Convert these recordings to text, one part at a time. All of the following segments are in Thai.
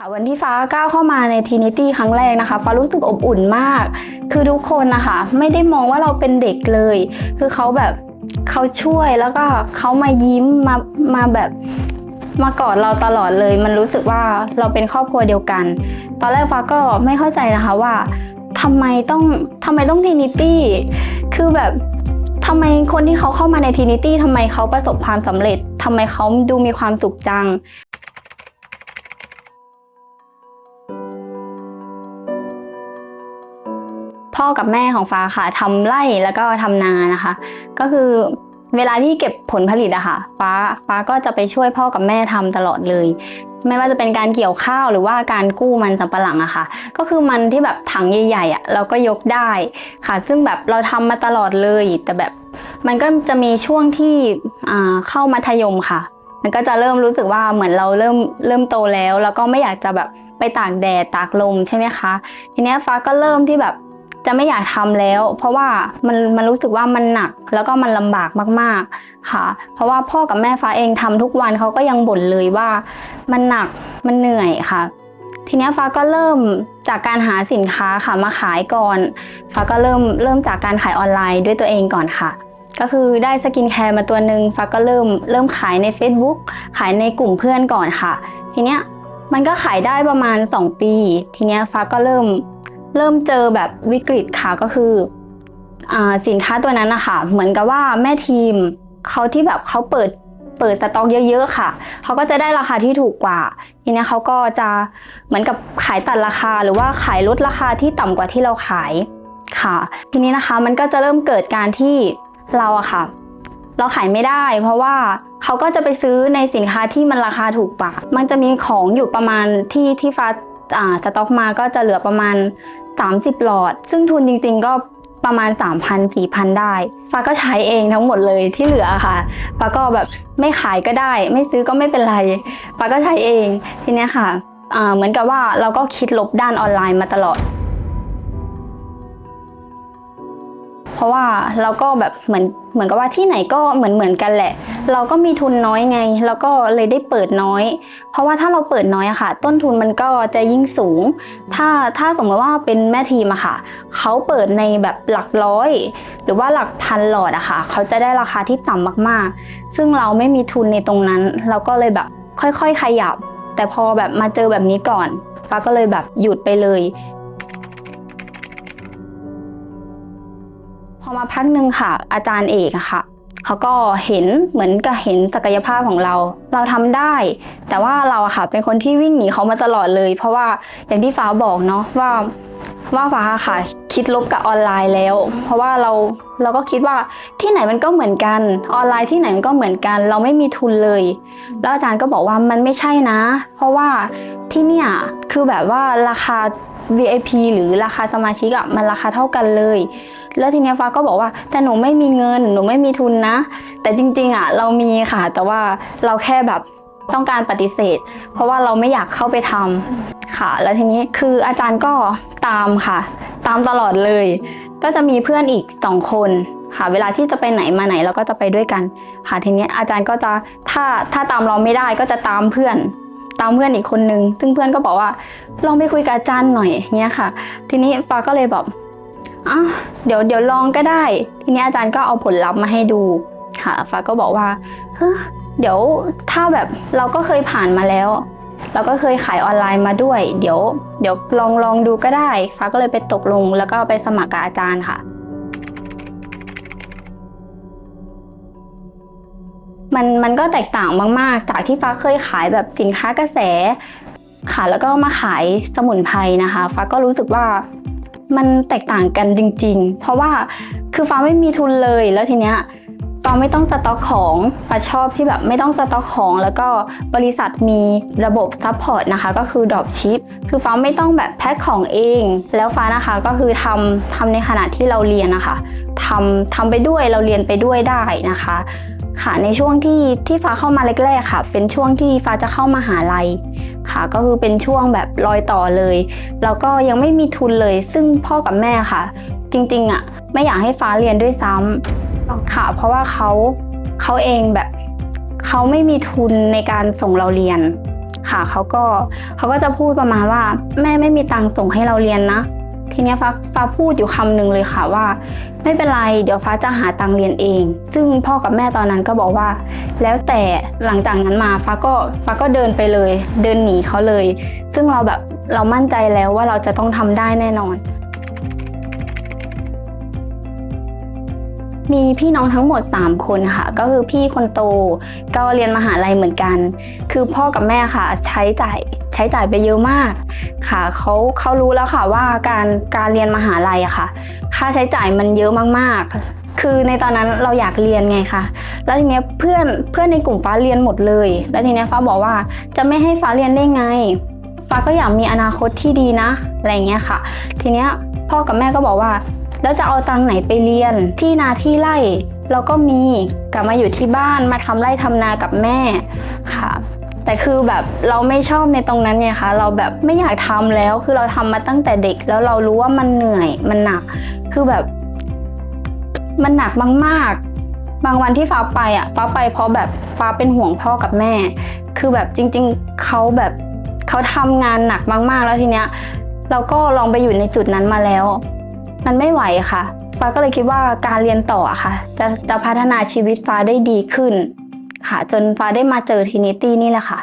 ค่ะวันที่ฟ้าก้าวเข้ามาในทีนิตี้ครั้งแรกนะคะ ฟ้ารู้สึกอบอุ่นมาก คือทุกคนนะคะ ไม่ได้มองว่าเราเป็นเด็กเลย คือเขาแบบเขาช่วยแล้วก็เขามายิ้มมามาแบบมากอดเราตลอดเลย มันรู้สึกว่าเราเป็นครอบครัวเดียวกัน ตอนแรกฟ้าก็ไม่เข้าใจนะคะว่าทำไมต้องทำไมต้องทีนิตี้คือแบบทำไมคนที่เขาเข้ามาในทีนิตี้ทำไมเขาประสบความสำเร็จทำไมเขาดูมีความสุขจัง พ่อกับแม่ของฟ้าค่ะทำไร่แล้วก็ทำนานะคะ ก็คือเวลาที่เก็บผลผลิตอะค่ะ ฟ้าฟ้าก็จะไปช่วยพ่อกับแม่ทำตลอดเลย ไม่ว่าจะเป็นการเกี่ยวข้าวหรือว่าการกู้มันสำปะหลังอะค่ะ ก็คือมันที่แบบถังใหญ่ๆอะเราก็ยกได้ค่ะ ซึ่งแบบเราทำมาตลอดเลย แต่แบบมันก็จะมีช่วงที่เข้ามัธยมค่ะ มันก็จะเริ่มรู้สึกว่าเหมือนเราเริ่มเริ่มโตแล้ว แล้วก็ไม่อยากจะแบบไปตากแดดตากลมใช่ไหมคะ ทีเนี้ยฟ้าก็เริ่มที่แบบ จะไม่อยากทำแล้ว เพราะว่ามันมันรู้สึกว่ามันหนักแล้วก็มันลำบากมากๆค่ะ เพราะว่าพ่อกับแม่ฟ้าเองทำทุกวันเขาก็ยังบ่นเลยว่า มันหนักมันเหนื่อยค่ะ ทีนี้ฟ้าก็เริ่มจากการหาสินค้าค่ะมาขายก่อน ฟ้าก็เริ่มเริ่มจากการขายออนไลน์ด้วยตัวเองก่อนค่ะก็คือได้สกินแคร์มาตัวหนึ่งฟ้าก็เริ่มเริ่มขายใน Facebook ขายในกลุ่มเพื่อนก่อนค่ะ ทีเนี้ยมันก็ขายได้ประมาณ 2 ปี ทีเนี้ยฟ้าก็เริ่ม เริ่มเจอแบบวิกฤตค่ะก็คืออสินค้าตัวนั้นนะคะเหมือนกับว่าแม่ทีมเขาที่แบบเขาเปิดเปิดสต็อกเยอะ ๆ ค่ะ เขาก็จะได้ราคาที่ถูกกว่า ทีนี้เขาก็จะเหมือนกับขายตัดราคาหรือว่าขายลดราคาที่ต่ำกว่าที่เราขายค่ะ ทีนี้นะคะมันก็จะเริ่มเกิดการที่เราอะค่ะ เราขายไม่ได้ เพราะว่าเขาก็จะไปซื้อในสินค้าที่มันราคาถูกกว่า มันจะมีของอยู่ประมาณที่ที่ฟ้าสต็อกมาก็จะเหลือประมาณ 30 หลอด ซึ่งทุนจริงๆก็ประมาณ 3,000 4,000 ได้ฟ้าก็ใช้เองทั้งหมดเลยที่เหลือค่ะฟ้าก็แบบไม่ขายก็ได้ ไม่ซื้อก็ไม่เป็นไรฟ้าก็ใช้เองทีเนี้ยค่ะเหมือนกับว่าเราก็คิดลบด้านออนไลน์มาตลอด เพราะว่าเราก็แบบเหมือนเหมือนกับว่าที่ไหนก็เหมือนเหมือนกันแหละ เราก็มีทุนน้อยไง แล้วก็เลยได้เปิดน้อย เพราะว่าถ้าเราเปิดน้อยอะค่ะ ต้นทุนมันก็จะยิ่งสูง ถ้าถ้าสมมติว่าเป็นแม่ทีมอะค่ะเขาเปิดในแบบหลักร้อย หรือว่าหลักพันหลอดอะค่ะเขาจะได้ราคาที่ต่ำมากๆ ซึ่งเราไม่มีทุนในตรงนั้น เราก็เลยแบบค่อยๆ ขยับ แต่พอแบบมาเจอแบบนี้ก่อนป้าก็เลยแบบหยุดไปเลย พอมาพักหนึ่งค่ะ อาจารย์เอกค่ะเขาก็เห็นเหมือนกับเห็นศักยภาพของเรา เราทำได้ แต่ว่าเราค่ะ เป็นคนที่วิ่งหนีเขามาตลอดเลย เพราะว่าอย่างที่ฟ้าบอกเนาะว่าว่าฟ้าค่ะคิดลบกับออนไลน์แล้ว เพราะว่าเราเราก็คิดว่าที่ไหนมันก็เหมือนกันออนไลน์ที่ไหนมันก็เหมือนกัน เราไม่มีทุนเลย แล้วอาจารย์ก็บอกว่ามันไม่ใช่นะ เพราะว่าที่เนี่ยคือแบบว่าราคา VIP หรือราคาสมาชิกอะมันราคาเท่ากันเลย แล้วทีนี้ฟ้าก็บอกว่าแต่หนูไม่มีเงินหนูไม่มีทุนนะ แต่จริงๆอะเรามีค่ะ แต่ว่าเราแค่แบบต้องการปฏิเสธ เพราะว่าเราไม่อยากเข้าไปทำค่ะ แล้วทีนี้คืออาจารย์ก็ตามค่ะ ตามตลอดเลย ก็จะมีเพื่อนอีกสองคนค่ะเวลาที่จะไปไหนมาไหนเราก็จะไปด้วยกัน ค่ะทีนี้อาจารย์ก็จะถ้าถ้าตามเราไม่ได้ก็จะตามเพื่อน ตามเพื่อนอีกคนนึง ซึ่งเพื่อนก็บอกว่าลองไปคุยกับอาจารย์หน่อยเงี้ยค่ะ ทีนี้ฟ้าก็เลยแบบอะเดี๋ยวเดี๋ยวลองก็ได้ ทีนี้อาจารย์ก็เอาผลลัพธ์มาให้ดูค่ะ ฟ้าก็บอกว่าเฮ้ยเดี๋ยวถ้าแบบเราก็เคยผ่านมาแล้ว เราก็เคยขายออนไลน์มาด้วย เดี๋ยว เดี๋ยวลองลองดูก็ได้ ฟ้าก็เลยไปตกลงแล้วก็ไปสมัครกับอาจารย์ค่ะ มันมันก็แตกต่างมาก ๆ จากที่ฟ้าเคยขายแบบสินค้ากระแสค่ะแล้วก็มาขายสมุนไพรนะคะ ฟ้าก็รู้สึกว่ามันแตกต่างกันจริง ๆ เพราะว่าคือฟ้าไม่มีทุนเลยแล้วทีเนี้ยฟ้าไม่ต้องสต็อกของฟ้าชอบที่แบบไม่ต้องสต็อกของ แล้วก็บริษัทมีระบบซัพพอร์ตนะคะ ก็คือดรอปชิปคือฟ้าไม่ต้องแบบแพ็คของเอง แล้วฟ้านะคะก็คือทำทำในขณะที่เราเรียนนะคะทำทำไปด้วยเราเรียนไปด้วยได้นะคะ ค่ะในช่วงที่ที่ฟ้าเข้ามาแรกๆค่ะ เป็นช่วงที่ฟ้าจะเข้ามาหาลัยค่ะ ก็คือเป็นช่วงแบบรอยต่อเลยแล้วก็ยังไม่มีทุนเลย ซึ่งพ่อกับแม่ค่ะ จริงๆอะไม่อยากให้ฟ้าเรียนด้วยซ้ำค่ะ เพราะว่าเขาเขาเองแบบเขาไม่มีทุนในการส่งเราเรียนค่ะเขาก็เขาก็จะพูดประมาณว่า แม่ไม่มีตังค์ส่งให้เราเรียนนะ ทีนี้ฟ้าฟ้าพูดอยู่คำหนึ่งเลยค่ะว่า ไม่เป็นไรเดี๋ยวฟ้าจะหาตังเรียนเอง ซึ่งพ่อกับแม่ตอนนั้นก็บอกว่า แล้วแต่หลังจากนั้นมาฟ้าก็ฟ้าก็เดินไปเลย เดินหนีเขาเลย ซึ่งเราแบบเรามั่นใจแล้วว่าเราจะต้องทำได้แน่นอน มีพี่น้องทั้งหมด 3 คนค่ะ ก็คือพี่คนโตก็เรียนมหาลัยเหมือนกัน คือพ่อกับแม่ค่ะ ใช้จ่าย ใช้จ่ายไปเยอะมากค่ะเขาเขารู้แล้วค่ะว่าการการเรียนมหาลัยอะค่ะ ค่าใช้จ่ายมันเยอะมากๆ คือในตอนนั้นเราอยากเรียนไงคะแล้วทีเนี้ยเพื่อนเพื่อนในกลุ่มฟ้าเรียนหมดเลย แล้วทีเนี้ยฟ้าบอกว่าจะไม่ให้ฟ้าเรียนได้ไง ฟ้าก็อยากมีอนาคตที่ดีนะอะไรเงี้ยค่ะ ทีเนี้ยพ่อกับแม่ก็บอกว่า แล้วจะเอาตังค์ไหนไปเรียนที่นาที่ไร่เราก็มีกลับมาอยู่ที่บ้านมาทำไร่ทำนากับแม่ค่ะ แต่คือแบบเราไม่ชอบในตรงนั้นไงคะเราแบบไม่อยากทำแล้วคือเราทำมาตั้งแต่เด็ก แล้วเรารู้ว่ามันเหนื่อยมันหนัก คือแบบ มันหนักมากๆ บางวันที่ฟ้าไปอะฟ้าไปเพราะแบบฟ้าเป็นห่วงพ่อกับแม่ คือแบบจริง ๆเขาแบบเขาทำงานหนักมาก ๆ แล้วทีเนี้ย เราก็ลองไปอยู่ในจุดนั้นมาแล้ว มันไม่ไหวค่ะ ฟ้าก็เลยคิดว่าการเรียนต่ออะค่ะ จะจะพัฒนาชีวิตฟ้าได้ดีขึ้น ค่ะ จนฟ้าได้มาเจอทีนิตี้นี่แหละค่ะ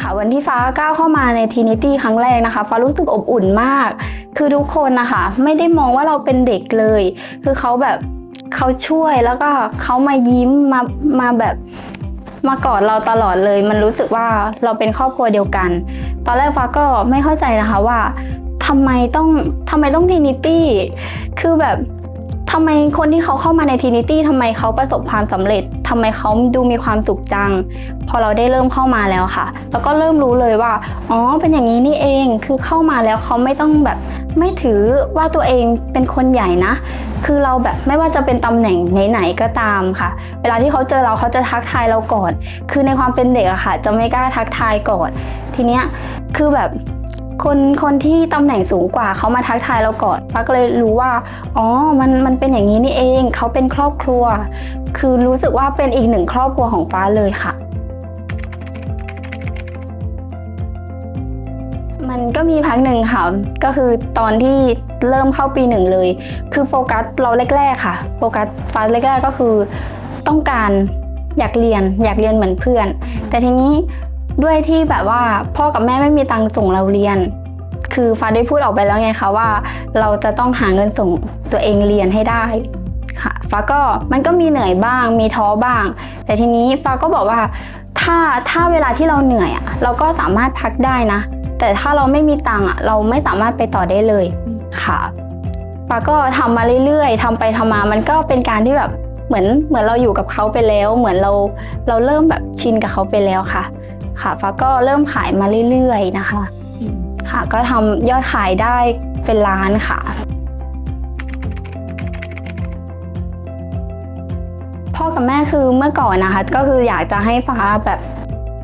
ค่ะวันที่ฟ้าก้าวเข้ามาในทีนิตี้ครั้งแรกนะคะ ฟ้ารู้สึกอบอุ่นมาก คือทุกคนนะคะ ไม่ได้มองว่าเราเป็นเด็กเลย คือเขาแบบเขาช่วยแล้วก็เขามายิ้มมามาแบบมากอดเราตลอดเลย มันรู้สึกว่าเราเป็นครอบครัวเดียวกัน ตอนแรกฟ้าก็ไม่เข้าใจนะคะว่าทำไมต้องทำไมต้องทีนิตี้ คือแบบ ทำไมคนที่เขาเข้ามาในทีนิตี้ทำไมเขาประสบความสำเร็จทำไมเขาดูมีความสุขจัง พอเราได้เริ่มเข้ามาแล้วค่ะ แล้วก็เริ่มรู้เลยว่าอ๋อเป็นอย่างนี้นี่เองคือเข้ามาแล้วเขาไม่ต้องแบบไม่ถือว่าตัวเองเป็นคนใหญ่นะ คือเราแบบไม่ว่าจะเป็นตำแหน่งไหนๆก็ตามค่ะ เวลาที่เขาเจอเราเขาจะทักทายเราก่อน คือในความเป็นเด็กอะค่ะ จะไม่กล้าทักทายก่อน ทีเนี้ยคือแบบ คนคนที่ตำแหน่งสูงกว่าเขามาทักทายเราก่อนฟ้าก็เลยรู้ว่าอ๋อมันมันเป็นอย่างนี้นี่เองเขาเป็นครอบครัว คือรู้สึกว่าเป็นอีกหนึ่งครอบครัวของฟ้าเลยค่ะ มันก็มีพักหนึ่งค่ะก็คือตอนที่เริ่มเข้าปีหนึ่งเลย คือโฟกัสเราแรกๆค่ะโฟกัสฟ้าแรกๆก็คือต้องการอยากเรียนอยากเรียนเหมือนเพื่อน แต่ทีนี้ ด้วยที่แบบว่าพ่อกับแม่ไม่มีตังค์ส่งเราเรียน คือฟ้าได้พูดออกไปแล้วไงคะว่า เราจะต้องหาเงินส่งตัวเองเรียนให้ได้ค่ะฟ้าก็มันก็มีเหนื่อยบ้าง มีท้อบ้าง แต่ทีนี้ฟ้าก็บอกว่าถ้าถ้าเวลาที่เราเหนื่อยอะเราก็สามารถพักได้นะ แต่ถ้าเราไม่มีตังค์อะเราไม่สามารถไปต่อได้เลยค่ะฟ้าก็ทำมาเรื่อยๆทำไปทำมามันก็เป็นการที่แบบเหมือนเหมือนเราอยู่กับเขาไปแล้ว เหมือนเราเราเริ่มแบบชินกับเขาไปแล้วค่ะ ค่ะฟ้าก็เริ่มขายมาเรื่อยๆนะคะ ค่ะก็ทำยอดขายได้เป็นล้านค่ะ พ่อกับแม่คือเมื่อก่อนนะคะ ก็คืออยากจะให้ฟ้าแบบ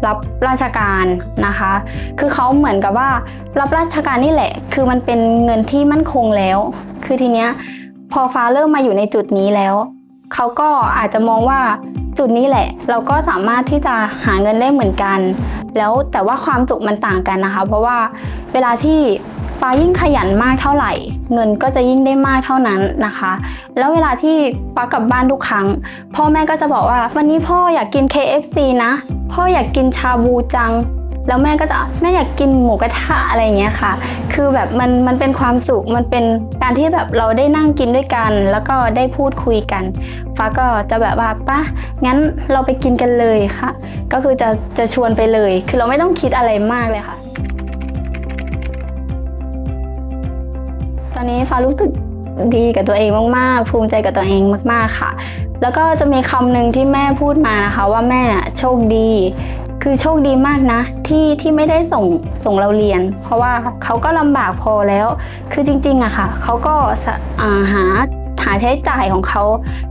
รับราชการนะคะ คือเขาเหมือนกับว่ารับราชการนี่แหละ คือมันเป็นเงินที่มั่นคงแล้ว คือทีเนี้ยพอฟ้าเริ่มมาอยู่ในจุดนี้แล้ว เขาก็อาจจะมองว่า จุดนี้แหละ เราก็สามารถที่จะหาเงินได้เหมือนกัน แล้วแต่ว่าความสุขมันต่างกันนะคะ เพราะว่าเวลาที่ฟ้ายิ่งขยันมากเท่าไหร่ เงินก็จะยิ่งได้มากเท่านั้นนะคะ แล้วเวลาที่ฟ้ากลับบ้านทุกครั้ง พ่อแม่ก็จะบอกว่า วันนี้พ่ออยากกิน KFC นะ พ่ออยากกินชาบูจัง แล้วแม่ก็จะแม่อยากกินหมูกระทะอะไรอย่างเงี้ยค่ะ คือแบบมันมันเป็นความสุขมันเป็นการที่แบบเราได้นั่งกินด้วยกัน แล้วก็ได้พูดคุยกัน ฟ้าก็จะแบบว่าป่ะงั้นเราไปกินกันเลยค่ะ ก็คือจะจะชวนไปเลย คือเราไม่ต้องคิดอะไรมากเลยค่ะ ตอนนี้ฟ้ารู้สึกดีกับตัวเองมากๆ ภูมิใจกับตัวเองมากๆค่ะ แล้วก็จะมีคำหนึ่งที่แม่พูดมานะคะ ว่าแม่น่ะโชคดี คือโชคดีมากนะ ที่ที่ไม่ได้ส่งส่งเราเรียน เพราะว่าเขาก็ลำบากพอแล้ว คือจริงๆอะค่ะเขาก็าหาหาใช้จ่ายของเขา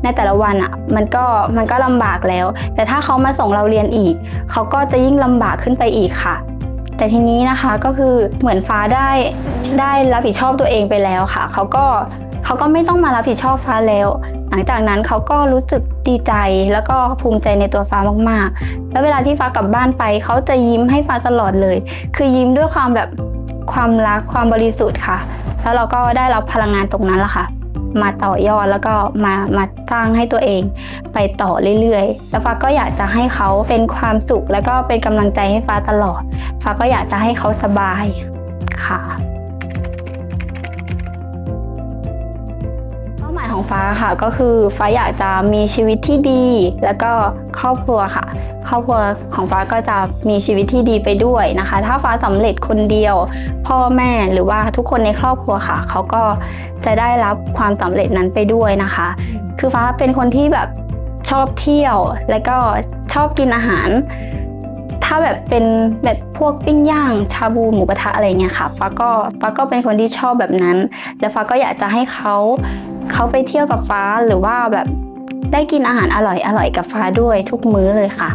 ในแต่ละวันอะมันก็มันก็ลำบากแล้ว แต่ถ้าเขามาส่งเราเรียนอีกเขาก็จะยิ่งลำบากขึ้นไปอีกค่ะ แต่ทีนี้นะคะก็คือเหมือนฟ้าได้ได้รับผิดชอบตัวเองไปแล้วค่ะเขาก็เขาก็ไม่ต้องมารับผิดชอบฟ้าแล้ว หลังจากนั้นเขาก็รู้สึกดีใจแล้วก็ภูมิใจในตัวฟ้ามากๆ แล้วเวลาที่ฟ้ากลับบ้านไปเขาจะยิ้มให้ฟ้าตลอดเลย คือยิ้มด้วยความแบบความรักความบริสุทธิ์ค่ะ แล้วเราก็ได้รับพลังงานตรงนั้นแหละค่ะ มาต่อยอดแล้วก็มามาสร้างให้ตัวเองไปต่อเรื่อยๆ แล้วฟ้าก็อยากจะให้เขาเป็นความสุข แล้วก็เป็นกำลังใจให้ฟ้าตลอด ฟ้าก็อยากจะให้เขาสบายค่ะ ฟ้าค่ะก็คือฟ้าอยากจะมีชีวิตที่ดี แล้วก็ครอบครัวค่ะ ครอบครัวของฟ้าก็จะมีชีวิตที่ดีไปด้วยนะคะ ถ้าฟ้าสำเร็จคนเดียว พ่อแม่หรือว่าทุกคนในครอบครัวค่ะเขาก็จะได้รับความสำเร็จนั้นไปด้วยนะคะ คือฟ้าเป็นคนที่แบบชอบเที่ยว แล้วก็ชอบกินอาหาร ถ้าแบบเป็นแบบพวกปิ้งย่างชาบูหมูกระทะอะไรเงี้ยค่ะฟ้าก็ฟ้าก็เป็นคนที่ชอบแบบนั้น แล้วฟ้าก็อยากจะให้เขา เขาไปเที่ยวกับฟ้าหรือว่าแบบได้กินอาหารอร่อยอร่อยกับฟ้าด้วยทุกมื้อเลยค่ะ